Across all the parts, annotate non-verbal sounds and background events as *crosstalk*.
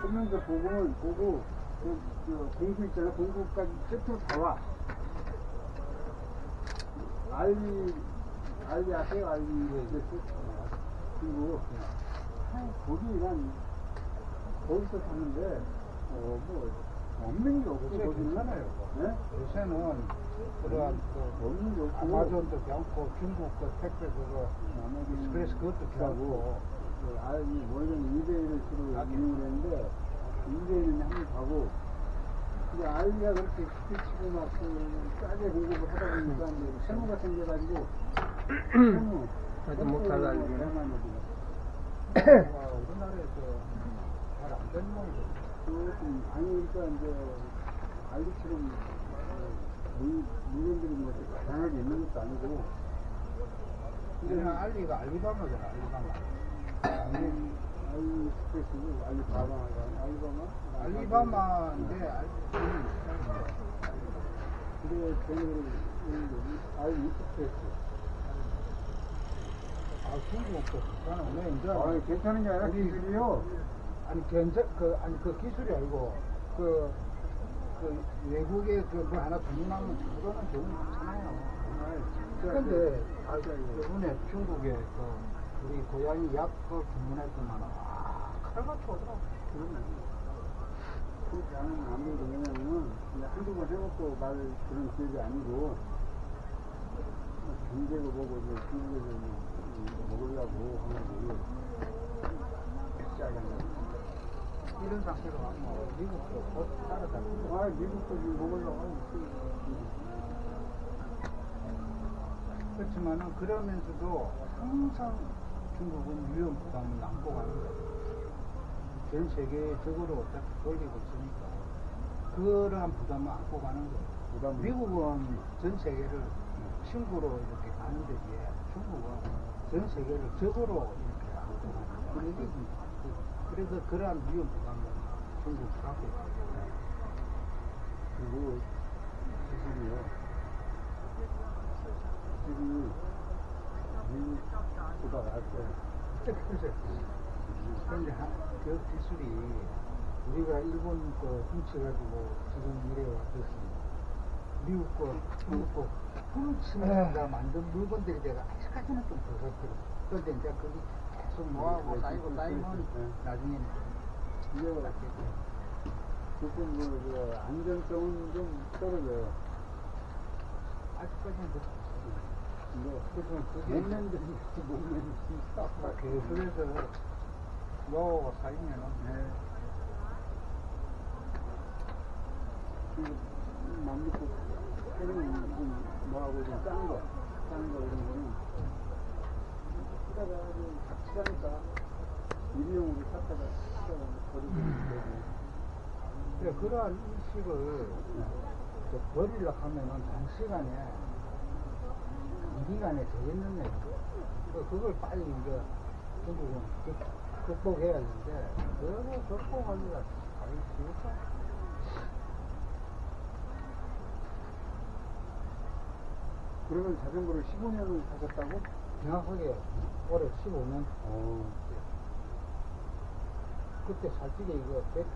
설명서 보고, 보고, 그, 저, 공구 있잖아. 공구까지 세트로 다 와. 알리, 알리 아세요? 알리 세트. 그리고, 아, 거기 난, 거기서 샀는데, 어, 뭐, 없는 게 요새 거기는. 괜찮아요. 네? 요새는 그러한 그 없는 게 없고. 아마존도 괜찮고 중국 그 택배 그거 익스프레스 그것도 괜찮고 그 아이 원래는 2대1을 주로 이용을 했는데 2대1은 한번 가고 근데 아이가 그렇게 스피치고 막 그 싸게 공급을 하다 보니까 이제 세무가 생겨가지고 세무 하여튼 못 달라지네. 우리나라에서 잘안 되는 모양이죠. 조금 아니 그러니까 이제 알리처럼 물, 물건들이 뭐 다양하게 있는 것도 아니고 그냥 알리가 알리바마잖아, 알리바마. 아니 알리바마인데 알- 그래 걔네들은 아이 익스프레스 아 중국 거 괜찮아. 내 이제 아 괜찮은 게 아니라 기술이요 아니 괜찮 그 아니 그 기술이 아니고 그, 그 외국에 그뭐 하나 주문하면 저거는 좋은 진짜 근데 아, 이번에 중국에 그 우리 고양이 약그 주문했더만 아 칼같이 오더라고. 그러면 그 나는 아무래도 왜냐면 그냥 한두 번 해먹고 말 그런 기억이 아니고 경제고 보고 이제 중국에서 이제 먹으려고 하는 거지 시작한 거 이런 상태로 하면 미국도 곧 따라잡고 아 미국도 지금 먹으려고 하는 그렇지만은 그러면서도 항상 중국은 위험 부담을 안고 가는 거예요. 전 세계적으로 어차피 돌리고 있으니까 그러한 부담을 안고 가는 거예요. 부담을. 미국은 전 세계를 친구로 이렇게 가는 데지 중국은 전 세계를 적으로 이렇게 안고 가는 거예요. 그래서, 그- 그래서 그러한 위험 부담을 중국이 갖고 있어요. 그리고 기술이요. 기술이 미국보다 나았어요. 그래서 그런데 하- 그 기술이 우리가 일본 거 훔쳐가지고 지금 이래 왔듯이 미국 거, 중국 거 훔치면서 만든 물건들이 내가 아직까지는 좀 버섯들어. 그런데 이제 그게 계속 모아고 쌓이고 쌓이면 나중에는 이제 낫겠죠. 조금 뭐, 그 안전성은 좀 떨어져요. 아직까지는 그렇죠. 그래서 그게 목면들이 목면이 싹 계속해서 모아고 쌓이면은 네. 맘 해는 좀 뭐하고 좀짠 거, 짠거 이런 거는 쓰다가 좀 같이하니까 일회용으로 샀다가 쓰다가 버리고 되고 그러한 인식을 이제 버리려고 하면은 단시간에, 단기간에 되겠는 애. 그, 그걸 빨리 이제 중국은 극- 극복해야 되는데, 그거 극복하기가 아주 쉬울까? 그러면 자전거를 15년을 타셨다고? 정확하게 올해 15년, 어. 그때 살찌게 이거 100,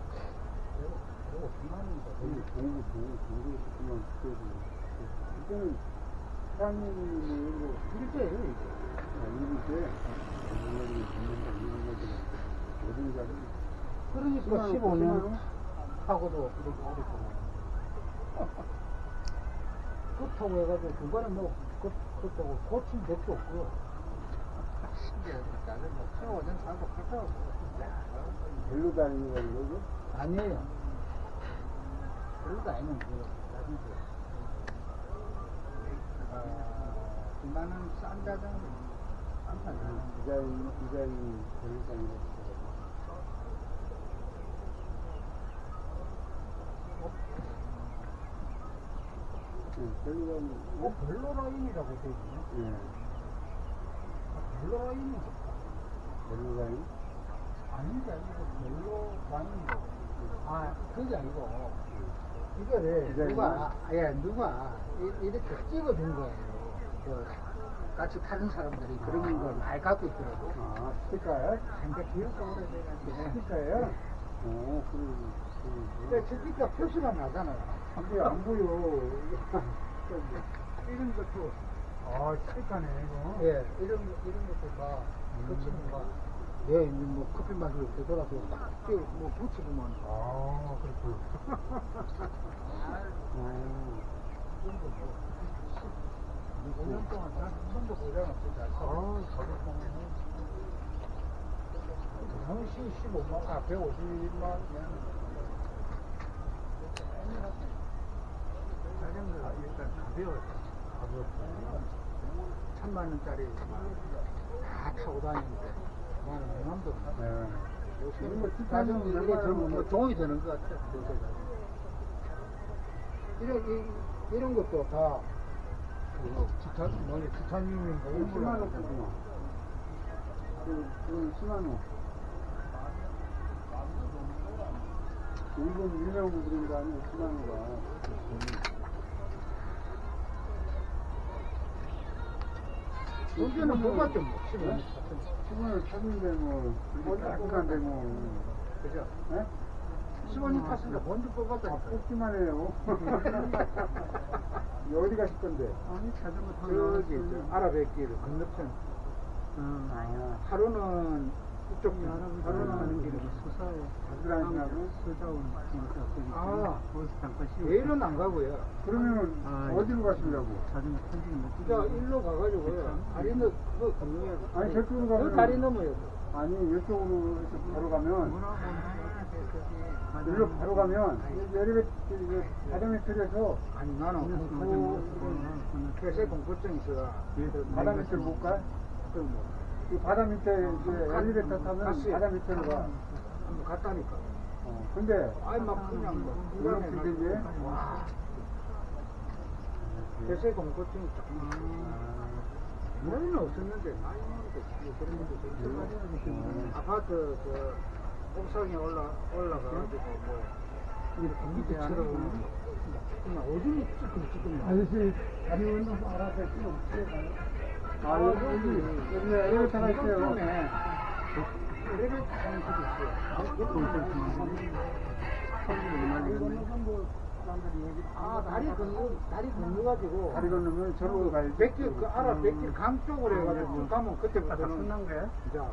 150만 원인가. 공부, 공부, 공부, 공부, 그만. 그때는 사장님이 뭐, 일대예요, 이게. 모든 자리. 그러니까 15년 하고도 이렇게 오래 있고. *laughs* 그렇다고 해가지고 중간에 뭐, 그, 그렇다고 고친 적도 없고요. 신기하게 나는 뭐 15년 살고 그렇다고. 별로 다니는 거는 거죠? 아니에요. 그러다 아니면 그, 나중에. 아, 그만한 싼 자전거. 싼 자전거. 디자인이 별로장이라고 네, 별로장이. 뭐 별로 라인이라고 돼 있네. 예, 아, 별로 라인이 별로장이. 아닌 게 아니고 별로 라인이고. 아, 그게 아니고. 이거를 디자인이요? 누가, 예, 누가 이- 이렇게 찍어준 거예요. 그, 같이 타는 사람들이 그런 걸 많이 갖고 있더라고. 아, 스티커요? 근데 기억도 오래돼가지고. 스티커예요? 어, 그래. 근데 저기가 표시가 나잖아요. 근데 안 보여. *laughs* 이런 것도. 아, 찰까네, 이거. 예, 이런, 거- 이런 것도 다 거치는 거. 예, 이제 뭐 커피 마시고 되돌아서 딱 끼워, 뭐 붙이고만. 아, 거 뭐. 5년 동안 다 손도 고장 없이 잘 써. 아, 가격방네. 당시 15만, 아, 150만 원. 자전거 일단 가벼웠어. 천만 원짜리 다 타고 다니는데 없어. 네. 요새 뭐 티타늄 이게 좀뭐뭐 종이 되는 것 같아. 요새 이런 이, 이런 것도 다 티타 뭐냐 10만 원 하잖아. 거구나. 그, 그건 10만 원. 일본 유명한 들인 거 아니야, 10만 원가. 여기는 뭐가 좀 뭐, 10원. 10원을 탔는데 뭐, 깔끔한데 뭐. 그죠? 예? 10원이 탔으니까 먼저 아, 뽑았다니까. 뽑기만 해요. *laughs* 어디 가실 건데? 아니 자전거 타고 저기 저 아라뱃길 건너편 아, 하루는 이쪽 길은 아. 거기서 잠깐 쉬고 내일은 안 가고요? 그러면 아, 어디로 가시려고? 자전거 편집이 그러니까 일로 가가지고요. 다리 넘 그거 건너야 돼. 아니, 저쪽으로 가면- 그 다리 넘어야 돼. 아니, 이쪽으로 바로 가면, 일로 바로 가면, 내리베, 자전거 틀에서 아니 나는 그 회사 공포증 있어 바다. 밑으로 못 가? 그뭐 이 바다 밑에 이제 엘리베이터 타면 갔어요. 바다 밑으로 가. 한번 갔다니까 어, 근데, 아이 막 그냥 뭐 이렇게 되지? 와 회사 공포증이 조금 뭐는 없었는데 많이 먹는데 뭐 그런 것도 좀 아파트 그 옥상에 올라 올라가가지고 뭐 이렇게 밑에처럼 그냥 오줌이 찌끔 찌끔 나. 아저씨, 다리 운동 알아서 좀 가요. 아, 여기, 여기, 여기 엘리베이터가 있어요. 타는 집이 있어요. 아 다리 건너 다리 건너가지고 다리 건너면 저로 가야지. 백길 그 알아 백길 강 쪽으로 해가지고 쭉 가면 그때부터는 끝난 거야? 자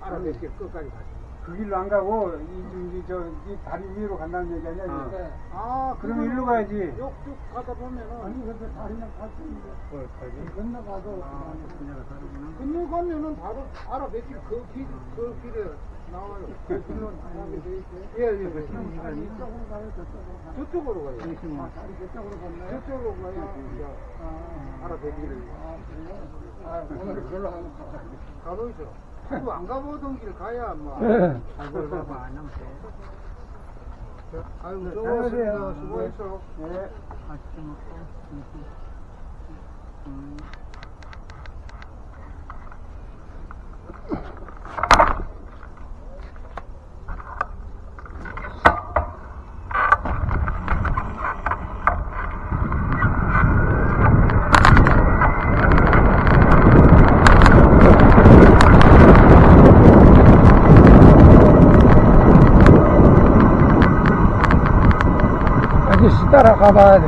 알아 백길 끝까지 가지. 그 길로 안 가고, 이, 이, 저, 이 다리 위로 간다는 얘기 아니야? 아. 이게? 아 그럼 일로 가야지. 쭉쭉 가다 보면은 아니, 근데 다리는 갈수 있는데. 걸 가지? 건너가서. 아, 분야가 다르구나. 건너가면은 바로 알아 백길 그길 그 길에 나와요. 그 길로 나가게 돼 있어요. 예 예. 예, 시간이 이쪽으로 가요, 저쪽으로 가요. 저쪽으로 가요. 아, 다리 저쪽으로 건너요? 저쪽으로 이제 아, 알아 백길을 아, 그래요? 아, 오늘 그걸로 하는 거 가보이죠. 그거 안 가보던 길 가야 뭐. 알고 봐봐 안 하면 돼. 아유 네, 수고하셨습니다. 잘하세요. 수고했어. 네. 먹고. 음. 음. 아저씨 따라가 봐야 돼.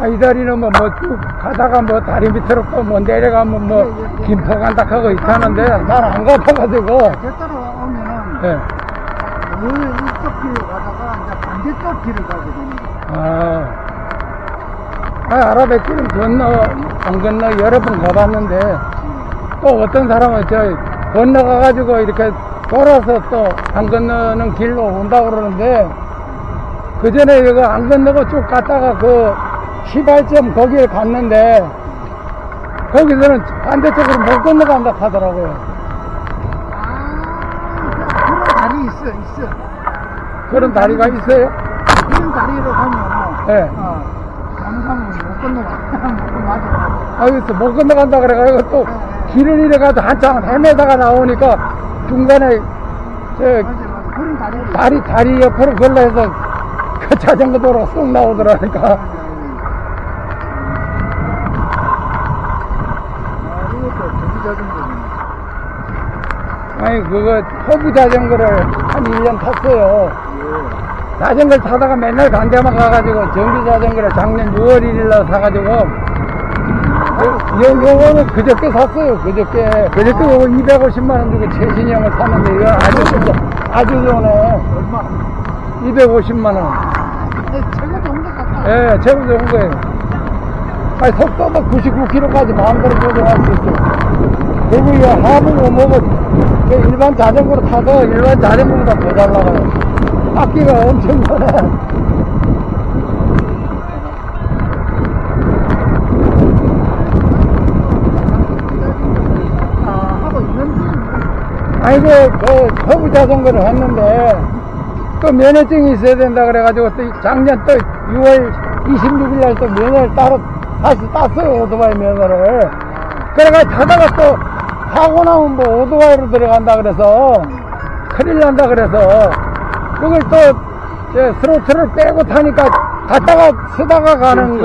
아, 이 다리는 뭐, 뭐, 쭉 가다가 뭐, 다리 밑으로 또 뭐, 내려가면 뭐, 김포 간다 하고 있다는데, 난 안 가봐가지고, 저 따라오면은 예. 늘 이쪽 길로 가다가 이제 반대쪽 길을 가게 거야. 아, 아 아라뱃길은 건너, 안 건너 여러 번 가봤는데, 또 어떤 사람은 저, 건너가가지고 이렇게 돌아서 또 안 건너는 길로 온다고 그러는데, 그 전에 이거 안 건너고 쭉 갔다가 그 시발점 거기에 갔는데, 거기서는 반대쪽으로 못 건너간다 하더라고요. 그런 다리 있어, 있어. 그런 다리가 있어요? 그런 다리로 가면, 예. 어, 잘못하면 못 건너가. *laughs* 못 맞아. 아, 그래서 못 건너간다 그래가지고 또 길을 잃어가지고 한참 헤매다가 나오니까 중간에 저. 다리, 다리 옆으로 걸러서 그 자전거 도로가 쏙 나오더라니까. 아, 아니 그거 호부 자전거를 한 1년 탔어요. 자전거를 타다가 맨날 간 데만 가가지고 전기 자전거를 작년 6월 1일 날 사가지고 요, 요, 요거는 그저께 샀어요. 그저께 그저께 요거 250만 원 주고 최신형을 샀는데 이거 아주 아주 좋네. 얼마? 250만 원. 네, 제가 좋은 것 같아. 예, 최고 좋은 거예요. 아니, 속도도 99km까지 마음대로 조정할 수 있고. 그리고 이 뭐고, 그 일반 자전거로 타도 일반 자전거보다 더 잘 나가요. 바퀴가 엄청. 아, 하고 있는지. 아이고, 그, 허브 자전거를 했는데, 또 면허증이 있어야 된다 그래가지고, 또 작년 또 6월 26일 날 또 면허를 따로 다시 땄어요, 오토바이 면허를. 그래가 타다가 또 사고 나면 뭐 오토바이로 들어간다 그래서, 큰일 난다 그래서, 그걸 또, 저 스로틀을 빼고 타니까 갔다가 서다가 가는